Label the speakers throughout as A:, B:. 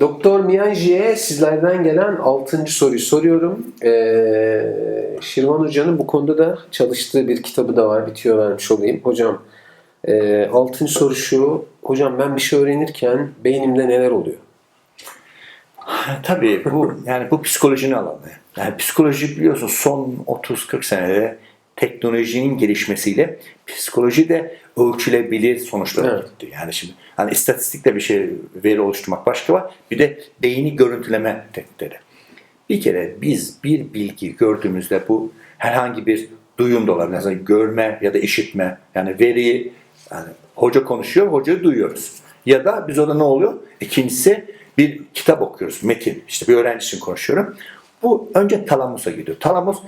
A: Doktor Miyaji'ye sizlerden gelen 6. soruyu soruyorum. Ee, Şirvan Hoca'nın bu konuda da çalıştığı bir kitabı da var. Bitiyor vermiş olayım. Hocam 6. soru şu. Hocam ben bir şey öğrenirken beynimde neler oluyor?
B: Tabii bu yani bu psikolojinin alanı. Yani psikoloji biliyorsun son 30-40 senede teknolojinin gelişmesiyle psikoloji de ölçülebilir sonuçlara
A: Evet.
B: gitti. Yani şimdi hani istatistikle bir şey veri oluşturmak başka var. Bir de beyni görüntüleme teknikleri. Bir kere biz bir bilgi gördüğümüzde bu herhangi bir duyum da olabilir. Mesela görme ya da işitme. Yani veriyi yani hoca konuşuyor, hocayı duyuyoruz. Ya da biz orada ne oluyor? İkincisi bir kitap okuyoruz, metin. İşte bir öğrenci için konuşuyorum. Bu önce talamusa gidiyor. Talamus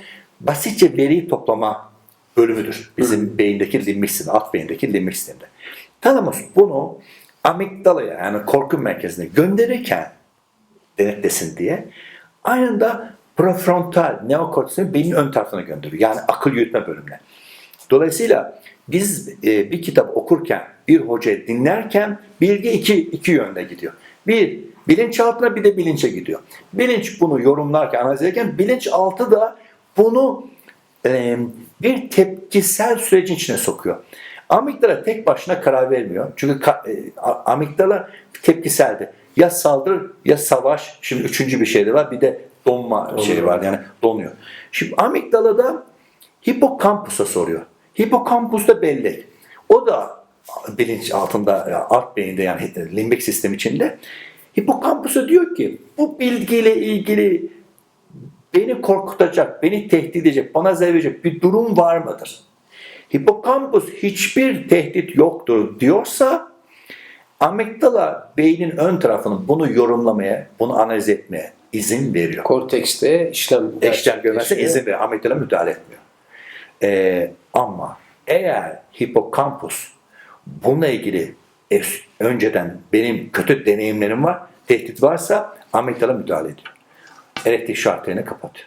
B: basitçe veriyi toplama bölümüdür. Bizim beyindeki limbik sistemi, alt beyindeki limbik sistemde. Talamus bunu amigdalaya yani korku merkezine gönderirken denetlesin diye aynı anda prefrontal neokorteksini beynin ön tarafına gönderiyor. Yani akıl yürütme bölümüne. Dolayısıyla biz e, bir kitap okurken, bir hocayı dinlerken bilgi iki, iki yönde gidiyor. Bir, bilinçaltına bir de bilinçe gidiyor. Bilinç bunu yorumlarken, analiz ederken bilinçaltı da bunu e, bir tepkisel sürecin içine sokuyor. Amigdala tek başına karar vermiyor. Çünkü ka- e, amigdala tepkiseldi. Ya saldır ya savaş. Şimdi üçüncü bir şey de var. Bir de donma şeyi var. Yani donuyor. Şimdi amigdala da hipokampusa soruyor. Hipokampus da bellek. O da bilinç altında, alt beyinde yani limbik sistem içinde. Hipokampusa diyor ki bu bilgiyle ilgili beni korkutacak, beni tehdit edecek, bana zarar verecek bir durum var mıdır? Hipokampus hiçbir tehdit yoktur diyorsa amigdala beynin ön tarafının bunu yorumlamaya, bunu analiz etmeye izin veriyor.
A: Kortekste işlem
B: görmezse
A: gerçekleşiyor.
B: izin veriyor. Amigdala müdahale etmiyor. Ee, ama eğer hipokampus bununla ilgili önceden benim kötü deneyimlerim var, tehdit varsa amigdala müdahale ediyor. Elektrik şartlarını kapatıyor.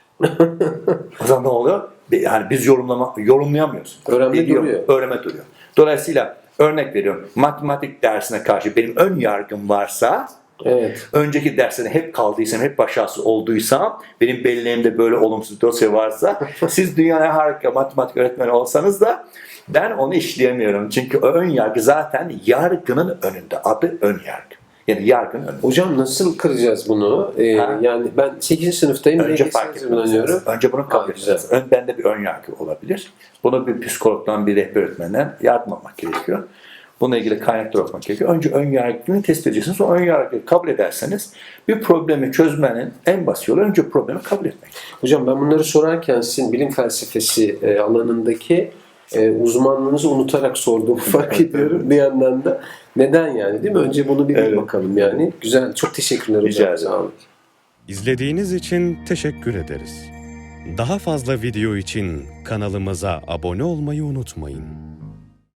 B: o zaman ne oluyor? Yani biz yorumlama, yorumlayamıyoruz.
A: Öğrenme
B: Biliyor,
A: duruyor.
B: Öğrenme duruyor. Dolayısıyla örnek veriyorum. Matematik dersine karşı benim ön yargım varsa
A: Evet.
B: önceki derslerine hep kaldıysam, hep başarısız olduysam, benim belleğimde böyle olumsuz dosya varsa, siz dünyaya harika matematik öğretmeni olsanız da ben onu işleyemiyorum. Çünkü ön yargı zaten yargının önünde. Adı ön yargı. Yani yargının önünde.
A: Hocam nasıl kıracağız bunu? Ee,
B: Ha?
A: yani ben 8. sınıftayım.
B: Önce
A: LGS
B: fark
A: hazırlanıyorum.
B: etmeniz Önce bunu kabul
A: Ha, güzel.
B: etmeniz Ön, bende bir ön yargı olabilir. Bunu bir psikologdan, bir rehber öğretmenden yardım almak gerekiyor. Bununla ilgili kaynaklar okumak gerekiyor. Önce ön yargıyı tespit edeceksiniz. Sonra ön yargıyı kabul ederseniz bir problemi çözmenin en basit yolu önce problemi kabul etmek.
A: Hocam ben bunları sorarken sizin bilim felsefesi e, alanındaki e, uzmanlığınızı unutarak sorduğumu fark ediyorum bir yandan da. Neden yani değil mi? Önce bunu bir
B: Evet.
A: bakalım yani. Güzel. Çok teşekkürler
B: Rica
A: hocam.
B: ederim.
A: Sağ olun.
C: İzlediğiniz için teşekkür ederiz. Daha fazla video için kanalımıza abone olmayı unutmayın.